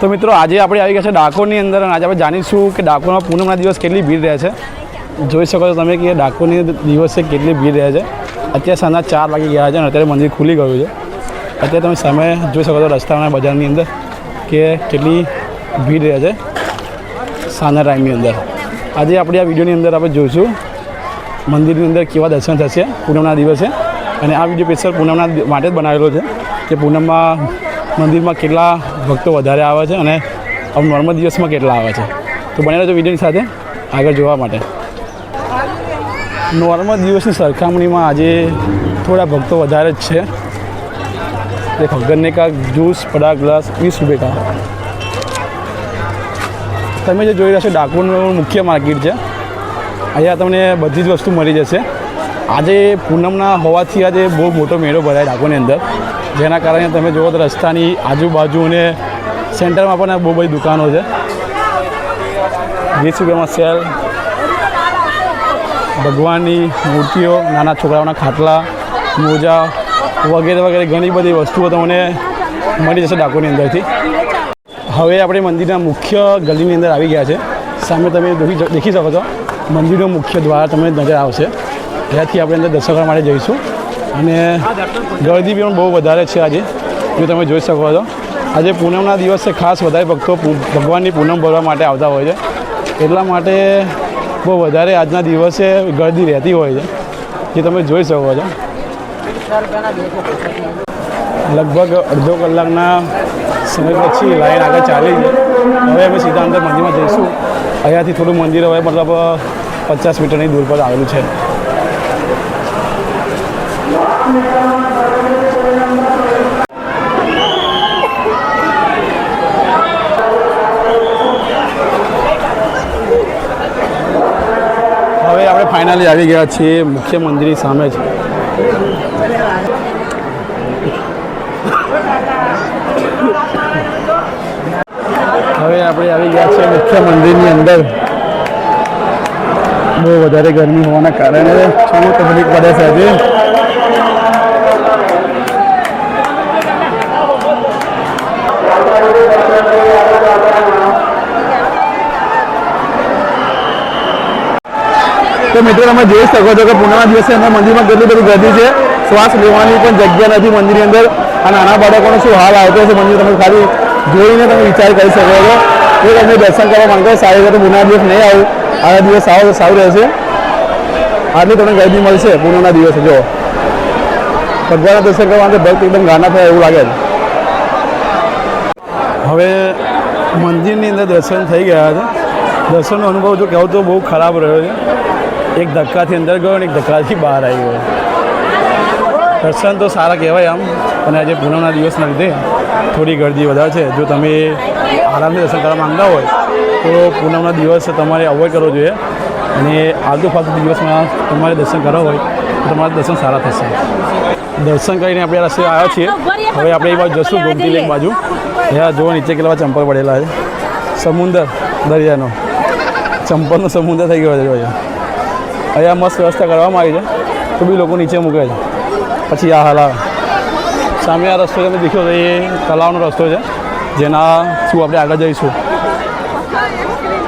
તો મિત્રો આજે આપણે આવી ગયા છે ડાકોરની અંદર અને આજે આપણે જાણીશું કે ડાકોરમાં પૂનમના દિવસ કેટલી ભીડ રહે છે. જોઈ શકો છો તમે કે ડાકોરની દિવસે કેટલી ભીડ રહે છે. અત્યારે સાંજના ચાર વાગી ગયા છે અને અત્યારે મંદિર ખુલી ગયું છે. અત્યારે તમે સામે જોઈ શકો છો રસ્તાના બજારની અંદર કે કેટલી ભીડ રહે છે સાંજના ટાઈમની અંદર. આજે આપણે આ વિડીયોની અંદર આપણે જોઈશું મંદિરની અંદર કેવા દર્શન થશે પૂનમના દિવસે. અને આ વીડિયો સ્પેશિયલ પૂનમના માટે જ બનાવેલો છે કે પૂનમમાં મંદિરમાં કેટલા ભક્તો વધારે આવે છે અને આમ નોર્મલ દિવસમાં કેટલા આવે છે? તો બને રહેજો વિડીયોની સાથે આગળ જોવા માટે. નોર્મલ દિવસની સરખામણીમાં આજે થોડા ભક્તો વધારે જ છે. તે ભગનને કા જ્યુસ પડા ગ્લાસ, વીસ રૂપિયા તમે જે જોઈ રહ્યા છો, ડાકોરનું મુખ્ય માર્કેટ છે. અહીંયા તમને બધી જ વસ્તુ મળી જશે. આજે પૂનમના હોવાથી આજે બહુ મોટો મેળો ભરાય ડાકોરની અંદર. જેના કારણે તમે જુઓ તો રસ્તાની આજુબાજુ અને સેન્ટરમાં પણ બહુ બધી દુકાનો છે. વીસ સેલ, ભગવાનની મૂર્તિઓ, નાના છોકરાઓના ખાટલા, મોજા વગેરે વગેરે ઘણી બધી વસ્તુઓ તમને મળી જશે ડાકોરની અંદરથી. હવે આપણે મંદિરના મુખ્ય ગલીની અંદર આવી ગયા છે. સામે તમે દેખી દેખી શકો છો. મંદિરનો મુખ્ય દ્વાર તમને નજર આવશે. ત્યાંથી આપણે અંદર દર્શન કરવા માટે જઈશું. અને ગરદી પણ બહુ વધારે છે આજે, જો તમે જોઈ શકો છો. આજે પૂનમના દિવસે ખાસ વધારે ભક્તો ભગવાનની પૂનમ ભરવા માટે આવતા હોય છે. એટલા માટે બહુ વધારે આજના દિવસે ગરદી રહેતી હોય છે, જે તમે જોઈ શકો છો. લગભગ અડધો કલાકના સમય પછી લાઈન આગળ ચાલી છે. હવે અમે સીધા અંદર મંદિરમાં જઈશું. અહીંયાથી થોડું મંદિર હવે મતલબ પચાસ મીટરની દૂર પર આવેલું છે. હવે આપણે ફાઇનલી આવી ગયા છીએ. મુખ્ય મંદિરની સામે જ. હવે આપણે આવી ગયા છીએ મુખ્ય મંદિરની અંદર. બહુ વધારે ગરમી હોવાના કારણે થોડું તકલીફ પડે છે આજે. તો મિત્રો તમે જોઈ શકો છો કે પૂર્ણિમા દિવસે અંદર મંદિરમાં કેટલી બધી ગતિ છે. શ્વાસ લેવાની પણ જગ્યા નથી મંદિરની અંદર. આ નાના બાળકોનો શું હાલ આવતો હશે મંદિર તમે ખાલી જોઈને તમે વિચાર કરી શકો છો. એ તમને દર્શન કરવા માંગતો સારી રીતે પૂર્ણિમા દિવસ નહીં આવું. આ દિવસ સારો સારું રહેશે. આટલી તમને ગરમી મળશે પૂર્ણિમા દિવસે, જો. ભગવાનના દર્શન કરવા માટે ભક્ત એકદમ ગાના થાય એવું લાગે છે. હવે મંદિરની અંદર દર્શન થઈ ગયા છે. દર્શનનો અનુભવ જો કહેવું તો બહુ ખરાબ રહ્યો છે. એક ધક્કાથી અંદર ગયો અને એક ધક્કાથી બહાર આવી ગયો. દર્શન તો સારા કહેવાય આમ અને આજે પૂનમના દિવસના લીધે થોડી ગરદી વધારે છે. જો તમે આરામથી દર્શન કરવા માંગતા હોય, તો પૂનમના દિવસ તમારે અવોઈડ કરવો જોઈએ. અને આગુ ફાલતુ દિવસમાં તમારે દર્શન કરવા હોય, તો તમારા દર્શન સારા થશે. દર્શન કરીને આપણે રસ્તે આવ્યા છીએ. હવે આપણે એ બાજુ જશું, ગોમતી લેક બાજુ. ત્યાં જુઓ, નીચે કેટલા ચંપલ પડેલા છે. સમુદર દરિયાનો. ચંપલનો સમુદ્ર થઈ ગયો છે અહીંયા મસ્ત વ્યવસ્થા કરવામાં આવી છે. તો બી લોકો નીચે મૂકે છે. પછી આ હાલ આવે સામે આ રસ્તો તમે દેખ્યો તો એ તલાવનો રસ્તો છે. જેના થ્રુ આપણે આગળ જઈશું.